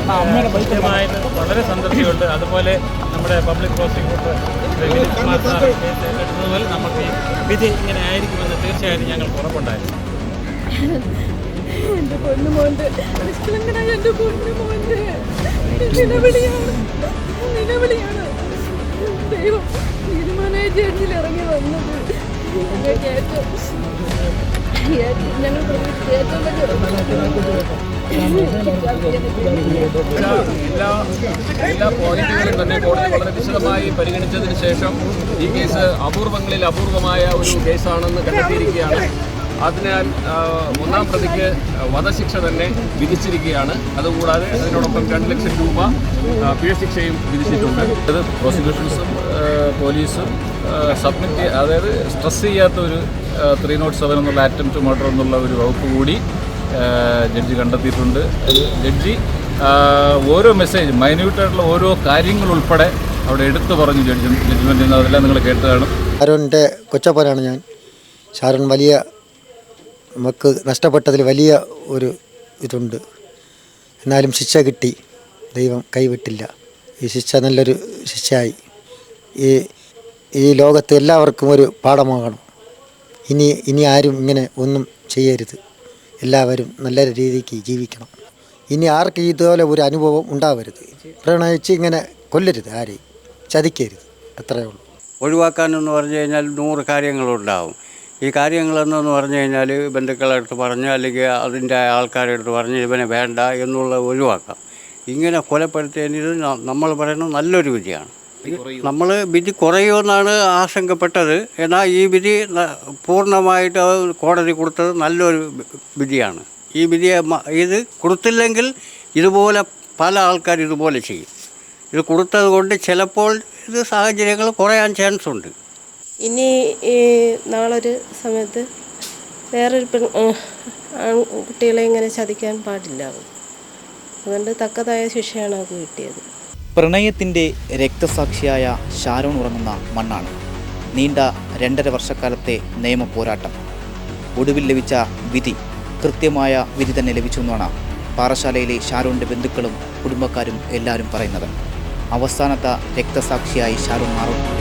കൃത്യമായിട്ട് വളരെ സംതൃപ്തിയുണ്ട് അതുപോലെ നമ്മുടെ പബ്ലിക് പ്രോസിക്യൂട്ടർ ഏറ്റെടുത്തതുപോലെ നമുക്ക് വിധി ഇങ്ങനെ ആയിരിക്കുമെന്ന് തീർച്ചയായിട്ടും ഞങ്ങൾ ഉറപ്പുണ്ടായിരുന്നു. നിഷ്കളങ്കനായ നിലവിളിയാണ്. നിലവിളിയാണ്. ദൈവം തീരുമാനമായ ജഡ്ജിൽ ഇറങ്ങി വന്നത്. ഞങ്ങൾക്ക് ഏറ്റവും ഏറ്റവും- ഞങ്ങൾ ഏറ്റവും വലിയ എല്ലാ എല്ലാ പോയിന്റുകളും തന്നെ കോടതി വളരെ വിശദമായി പരിഗണിച്ചതിന് ശേഷം ഈ കേസ് അപൂർവങ്ങളിൽ അപൂർവമായ ഒരു കേസാണെന്ന് കണ്ടെത്തിയിരിക്കുകയാണ്. അതിനാൽ ഒന്നാം പ്രതിക്ക് വധശിക്ഷ തന്നെ വിധിച്ചിരിക്കുകയാണ്. അതുകൂടാതെ അതിനോടൊപ്പം രണ്ട് ലക്ഷം രൂപ പിഴ ശിക്ഷയും വിധിച്ചിട്ടുണ്ട്. അത് പ്രോസിക്യൂഷൻസും പോലീസും സബ്മിറ്റ് അതായത് സ്ട്രെസ് ചെയ്യാത്ത ഒരു ത്രീ നോട്ട് സെവൻ എന്നുള്ള അറ്റംപ്റ്റ് മർഡർ എന്നുള്ള ഒരു വകുപ്പ് കൂടി ജഡ്ജി കണ്ടെത്തിയിട്ടുണ്ട്. ജഡ്ജി ഓരോ മെസ്സേജ് മൈന്യൂട്ടായിട്ടുള്ള ഓരോ കാര്യങ്ങൾ ഉൾപ്പെടെ അവിടെ എടുത്തു പറഞ്ഞു ജഡ്ജി ജഡ്ജ്മെന്റിൽ അതെല്ലാം നിങ്ങൾ കേട്ടതാണ്. ഷാരോന്റെ കൊച്ചപ്പനാണ് ഞാൻ. ഷാരോൺ വലിയ നമുക്ക് നഷ്ടപ്പെട്ടതിൽ വലിയ ഒരു ഇതുണ്ട്. എന്നാലും ശിക്ഷ കിട്ടി. ദൈവം കൈവിട്ടില്ല. ഈ ശിക്ഷ നല്ലൊരു ശിക്ഷയായി. ഈ ഈ ലോകത്ത് എല്ലാവർക്കും ഒരു പാഠമാകണം. ഇനി ഇനി ആരും ഇങ്ങനെ ഒന്നും ചെയ്യരുത്. എല്ലാവരും നല്ല രീതിക്ക് ജീവിക്കണം. ഇനി ആർക്കും ഇതുപോലെ ഒരു അനുഭവം ഉണ്ടാവരുത്. പ്രണയിച്ച് ഇങ്ങനെ കൊല്ലരുത് ആരെയും. ചതിക്കരുത്. അത്രയേ ഉള്ളൂ. ഒഴിവാക്കാനെന്ന് പറഞ്ഞു കഴിഞ്ഞാൽ നൂറ് കാര്യങ്ങളുണ്ടാവും. ഈ കാര്യങ്ങളെന്നു പറഞ്ഞു കഴിഞ്ഞാൽ ബന്ധുക്കളുടെ അടുത്ത് പറഞ്ഞ് അല്ലെങ്കിൽ അതിന്റെ ആൾക്കാരുടെ അടുത്ത് പറഞ്ഞ് ഇവനെ വേണ്ട എന്നുള്ള ഒഴിവാക്കാം. ഇങ്ങനെ കൊലപ്പെടുത്തിയതിന് നമ്മൾ പറയുന്നത് നല്ലൊരു വിധിയാണ്. നമ്മൾ വിധി കുറയുമെന്നാണ് ആശങ്കപ്പെട്ടത്. എന്നാൽ ഈ വിധി പൂർണമായിട്ട് അത് കോടതി കൊടുത്തത് നല്ലൊരു വിധിയാണ്. ഈ വിധിയെ ഇത് കൊടുത്തില്ലെങ്കിൽ ഇതുപോലെ പല ആൾക്കാർ ഇതുപോലെ ചെയ്യും. ഇത് കൊടുത്തത് കൊണ്ട് ചിലപ്പോൾ ഇത് സാഹചര്യങ്ങൾ കുറയാൻ ചാൻസ് ഉണ്ട്. ഇനി ഈ നാളൊരു സമയത്ത് വേറൊരു പെൺ കുട്ടികളെ ഇങ്ങനെ ചതിക്കാൻ പാടില്ല. അതുകൊണ്ട് തക്കതായ ശിക്ഷയാണ് അത് കിട്ടിയത്. പ്രണയത്തിന്റെ രക്തസാക്ഷിയായ ഷാരോൺ ഉറങ്ങുന്ന മണ്ണാണ്. നീണ്ട രണ്ടര വർഷക്കാലത്തെ നിയമ പോരാട്ടം. ഒടുവിൽ ലഭിച്ച വിധി കൃത്യമായ വിധി തന്നെ ലഭിച്ചു എന്നാണ് പാറശാലയിലെ ഷാരോണിന്റെ ബന്ധുക്കളും കുടുംബക്കാരും എല്ലാവരും പറയുന്നത്. അവസാനത്തെ രക്തസാക്ഷിയായി ഷാരോൺ മാറും.